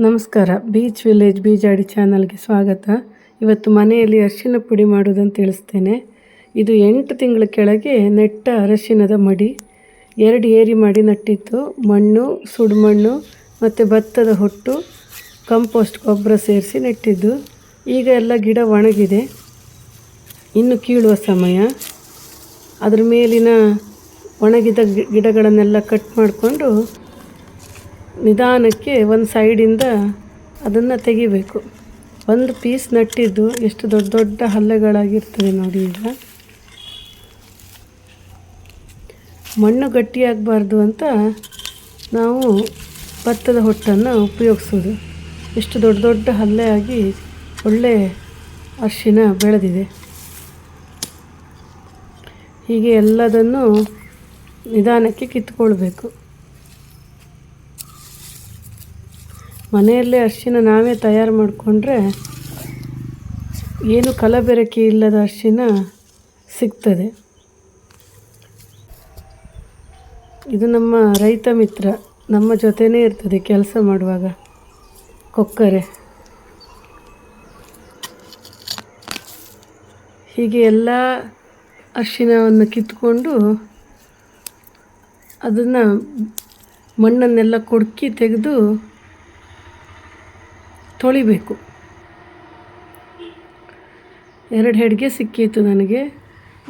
ನಮಸ್ಕಾರ. Beach village Bijadi ಚಾನಲ್ಗೆ ಸ್ವಾಗತ. ಇವತ್ತು ಮನೆಯಲ್ಲಿ ಅರಿಶಿನ ಪುಡಿ ಮಾಡೋದನ್ನು ತಿಳಿಸ್ತೇನೆ. ಇದು ಎಂಟು ತಿಂಗಳ ಕೆಳಗೆ ನೆಟ್ಟ ಅರಶಿನದ ಮಡಿ. ಎರಡು ಏರಿ ಮಾಡಿ ನಟ್ಟಿತ್ತು. ಮಣ್ಣು, ಸುಡುಮಣ್ಣು ಮತ್ತು ಭತ್ತದ ಹೊಟ್ಟು, ಕಂಪೋಸ್ಟ್ ಗೊಬ್ಬರ ಸೇರಿಸಿ ನೆಟ್ಟಿದ್ದು. ಈಗ ಎಲ್ಲ ಗಿಡ ಒಣಗಿದೆ. ಇನ್ನು ಕೀಳುವ ಸಮಯ. ಅದರ ಮೇಲಿನ ಒಣಗಿದ ಗಿಡಗಳನ್ನೆಲ್ಲ ಕಟ್ ಮಾಡಿಕೊಂಡು ನಿಧಾನಕ್ಕೆ ಒಂದು ಸೈಡಿಂದ ಅದನ್ನು ತೆಗಿಬೇಕು. ಒಂದು ಪೀಸ್ ನಟ್ಟಿದ್ದು ಎಷ್ಟು ದೊಡ್ಡ ದೊಡ್ಡ ಹಲ್ಲೆಗಳಾಗಿರ್ತದೆ ನೋಡಿ ಈಗ. ಮಣ್ಣು ಗಟ್ಟಿಯಾಗಬಾರ್ದು ಅಂತ ನಾವು ಭತ್ತದ ಹೊಟ್ಟನ್ನು ಉಪಯೋಗಿಸೋದು. ಎಷ್ಟು ದೊಡ್ಡ ದೊಡ್ಡ ಹಲ್ಲೆ ಆಗಿ ಒಳ್ಳೆ ಅರಿಶಿನ ಬೆಳೆದಿದೆ. ಹೀಗೆ ಎಲ್ಲದನ್ನು ನಿಧಾನಕ್ಕೆ ಕಿತ್ಕೊಳ್ಬೇಕು. ಮನೆಯಲ್ಲೇ ಅರಿಶಿನ ನಾವೇ ತಯಾರು ಮಾಡಿಕೊಂಡ್ರೆ ಏನು ಕಲಬೆರಕೆ ಇಲ್ಲದ ಅರಿಶಿನ ಸಿಗ್ತದೆ. ಇದು ನಮ್ಮ ರೈತ ಮಿತ್ರ, ನಮ್ಮ ಜೊತೆನೇ ಇರ್ತದೆ ಕೆಲಸ ಮಾಡುವಾಗ, ಕೊಕ್ಕರೆ. ಹೀಗೆ ಎಲ್ಲ ಅರಿಶಿನವನ್ನು ಕಿತ್ಕೊಂಡು ಅದನ್ನು ಮಣ್ಣನ್ನೆಲ್ಲ ಕೊಡ್ಕಿ ತೆಗೆದು ತೊಳಿಬೇಕು. ಎರಡು ಹೆಡ್ಗೆ ಸಿಕ್ಕಿತ್ತು ನನಗೆ.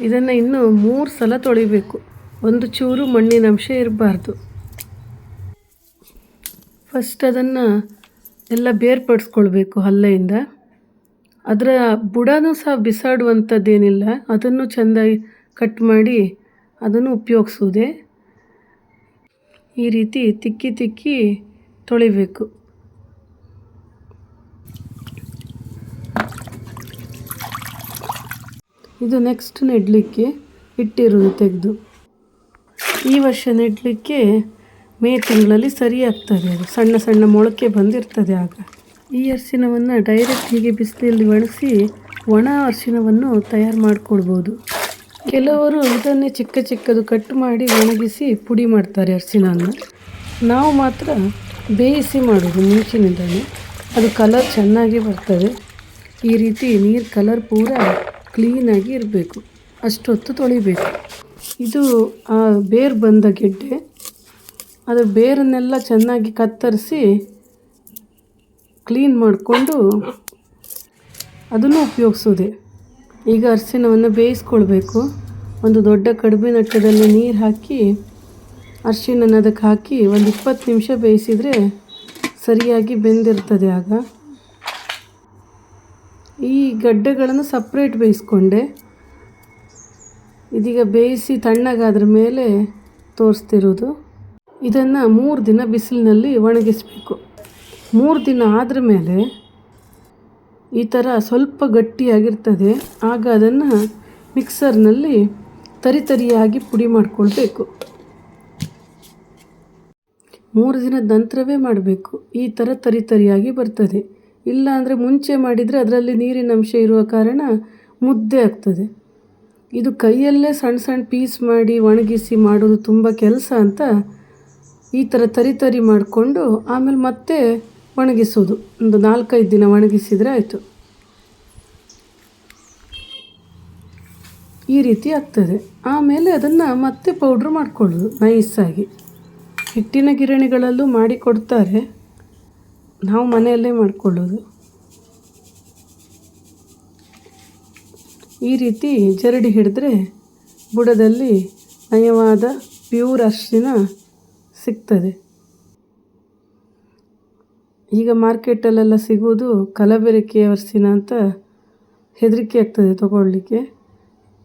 ಇದನ್ನು ಇನ್ನೂ ಮೂರು ಸಲ ತೊಳಿಬೇಕು. ಒಂದು ಚೂರು ಮಣ್ಣಿನ ಅಂಶ ಇರಬಾರ್ದು. ಫಸ್ಟ್ ಅದನ್ನು ಎಲ್ಲ ಬೇರ್ಪಡಿಸ್ಕೊಳ್ಬೇಕು ಹಲ್ಲೆಯಿಂದ. ಅದರ ಬುಡನೂ ಸಹ ಬಿಸಾಡುವಂಥದ್ದೇನಿಲ್ಲ. ಅದನ್ನು ಚೆಂದಾಗಿ ಕಟ್ ಮಾಡಿ ಅದನ್ನು ಉಪಯೋಗಿಸೋದೆ ಈ ರೀತಿ ತಿಕ್ಕಿ ತಿಕ್ಕಿ ತೊಳಿಬೇಕು. ಇದು ನೆಕ್ಸ್ಟ್ ನೆಡಲಿಕ್ಕೆ ಇಟ್ಟಿರೋದು ತೆಗೆದು. ಈ ವರ್ಷ ನೆಡಲಿಕ್ಕೆ ಮೇ ತಿಂಗಳಲ್ಲಿ ಸರಿ ಆಗ್ತದೆ ಅದು. ಸಣ್ಣ ಸಣ್ಣ ಮೊಳಕೆ ಬಂದಿರ್ತದೆ ಆಗ. ಈ ಅರಿಶಿನವನ್ನು ಡೈರೆಕ್ಟ್ ಹೀಗೆ ಬಿಸಿಲಲ್ಲಿ ಒಣಸಿ ಒಣ ಅರಿಶಿನವನ್ನು ತಯಾರು ಮಾಡಿಕೊಳ್ಬೋದು. ಕೆಲವರು ಇದನ್ನೇ ಚಿಕ್ಕ ಚಿಕ್ಕದು ಕಟ್ ಮಾಡಿ ಒಣಗಿಸಿ ಪುಡಿ ಮಾಡ್ತಾರೆ ಅರಿಶಿನವನ್ನು ನಾವು ಮಾತ್ರ ಬೇಯಿಸಿ ಮಾಡೋದು ಮುಂಚಿನಿಂದಲೇ. ಅದು ಕಲರ್ ಚೆನ್ನಾಗಿ ಬರ್ತದೆ. ಈ ರೀತಿ ನೀರು ಕಲರ್ ಪೂರ ಕ್ಲೀನಾಗಿ ಇರಬೇಕು. ಅಷ್ಟೊತ್ತು ತೊಳಿಬೇಕು. ಇದು ಆ ಬೇರು ಬಂದ ಗೆಡ್ಡೆ. ಅದು ಬೇರನ್ನೆಲ್ಲ ಚೆನ್ನಾಗಿ ಕತ್ತರಿಸಿ ಕ್ಲೀನ್ ಮಾಡಿಕೊಂಡು ಅದನ್ನು ಉಪಯೋಗಿಸೋದೆ. ಈಗ ಅರಿಶಿನವನ್ನು ಬೇಯಿಸ್ಕೊಳ್ಬೇಕು. ಒಂದು ದೊಡ್ಡ ಕಡಿಮೆ ನಟ್ಟದಲ್ಲಿ ನೀರು ಹಾಕಿ ಅರಿಶಿನ ಅದಕ್ಕೆ ಹಾಕಿ ಒಂದು ಇಪ್ಪತ್ತು ನಿಮಿಷ ಬೇಯಿಸಿದರೆ ಸರಿಯಾಗಿ ಬೆಂದಿರ್ತದೆ ಆಗ. ಈ ಗಡ್ಡೆಗಳನ್ನು ಸಪ್ರೇಟ್ ಬೇಯಿಸ್ಕೊಂಡೆ. ಇದೀಗ ಬೇಯಿಸಿ ತಣ್ಣಗಾದ್ರ ಮೇಲೆ ತೋರಿಸ್ತಿರೋದು. ಇದನ್ನು ಮೂರು ದಿನ ಬಿಸಿಲಿನಲ್ಲಿ ಒಣಗಿಸಬೇಕು. ಮೂರು ದಿನ ಆದ್ರ ಮೇಲೆ ಈ ಥರ ಸ್ವಲ್ಪ ಗಟ್ಟಿಯಾಗಿರ್ತದೆ. ಆಗ ಅದನ್ನು ಮಿಕ್ಸರ್ನಲ್ಲಿ ತರಿ ತರಿಯಾಗಿ ಪುಡಿ ಮಾಡಿಕೊಳ್ಬೇಕು. ಮೂರು ದಿನದ ನಂತರವೇ ಮಾಡಬೇಕು. ಈ ಥರ ತರಿ ತರಿಯಾಗಿ ಬರ್ತದೆ. ಇಲ್ಲ ಅಂದರೆ ಮುಂಚೆ ಮಾಡಿದರೆ ಅದರಲ್ಲಿ ನೀರಿನ ಅಂಶ ಇರುವ ಕಾರಣ ಮುದ್ದೆ ಆಗ್ತದೆ. ಇದು ಕೈಯಲ್ಲೇ ಸಣ್ಣ ಸಣ್ಣ ಪೀಸ್ ಮಾಡಿ ಒಣಗಿಸಿ ಮಾಡೋದು ತುಂಬ ಕೆಲಸ ಅಂತ ಈ ಥರ ತರಿ ತರಿ ಮಾಡಿಕೊಂಡು ಆಮೇಲೆ ಮತ್ತೆ ಒಣಗಿಸೋದು. ಒಂದು ನಾಲ್ಕೈದು ದಿನ ಒಣಗಿಸಿದರೆ ಆಯಿತು. ಈ ರೀತಿ ಆಗ್ತದೆ. ಆಮೇಲೆ ಅದನ್ನು ಮತ್ತೆ ಪೌಡ್ರ್ ಮಾಡಿಕೊಳ್ಳೋದು ನೈಸಾಗಿ ಹಿಟ್ಟಿನ ಗಿರಣಿಗಳಲ್ಲೂ ಮಾಡಿ ಕೊಡ್ತಾರೆ. ನಾವು ಮನೆಯಲ್ಲೇ ಮಾಡಿಕೊಳ್ಳೋದು. ಈ ರೀತಿ ಜರಡಿ ಹಿಡಿದ್ರೆ ಬುಡದಲ್ಲಿ ನಯವಾದ ಪ್ಯೂರ್ ಅರ್ಶಿನ ಸಿಗ್ತದೆ. ಈಗ ಮಾರ್ಕೆಟಲ್ಲೆಲ್ಲ ಸಿಗೋದು ಕಲಬೆರಕೆಯ ಅರ್ಶಿನ ಅಂತ ಹೆದರಿಕೆ ಆಗ್ತದೆ ತಗೊಳ್ಳಿಕ್ಕೆ.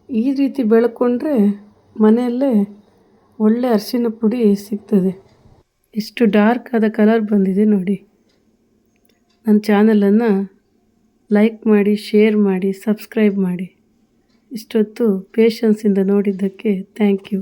ಈ ರೀತಿ ಬೆಳ್ಕೊಂಡ್ರೆ ಮನೆಯಲ್ಲೇ ಒಳ್ಳೆ ಅರಿಶಿನ ಪುಡಿ ಸಿಗ್ತದೆ. ಇಷ್ಟು ಡಾರ್ಕ್ ಆದ ಕಲರ್ ಬಂದಿದೆ ನೋಡಿ. ನನ್ನ ಚಾನಲನ್ನು ಲೈಕ್ ಮಾಡಿ ಶೇರ್ ಮಾಡಿ ಸಬ್ಸ್ಕ್ರೈಬ್ ಮಾಡಿ. ಇಷ್ಟೊತ್ತು ಪೇಷನ್ಸಿಂದ ನೋಡಿದ್ದಕ್ಕೆ ಥ್ಯಾಂಕ್ ಯು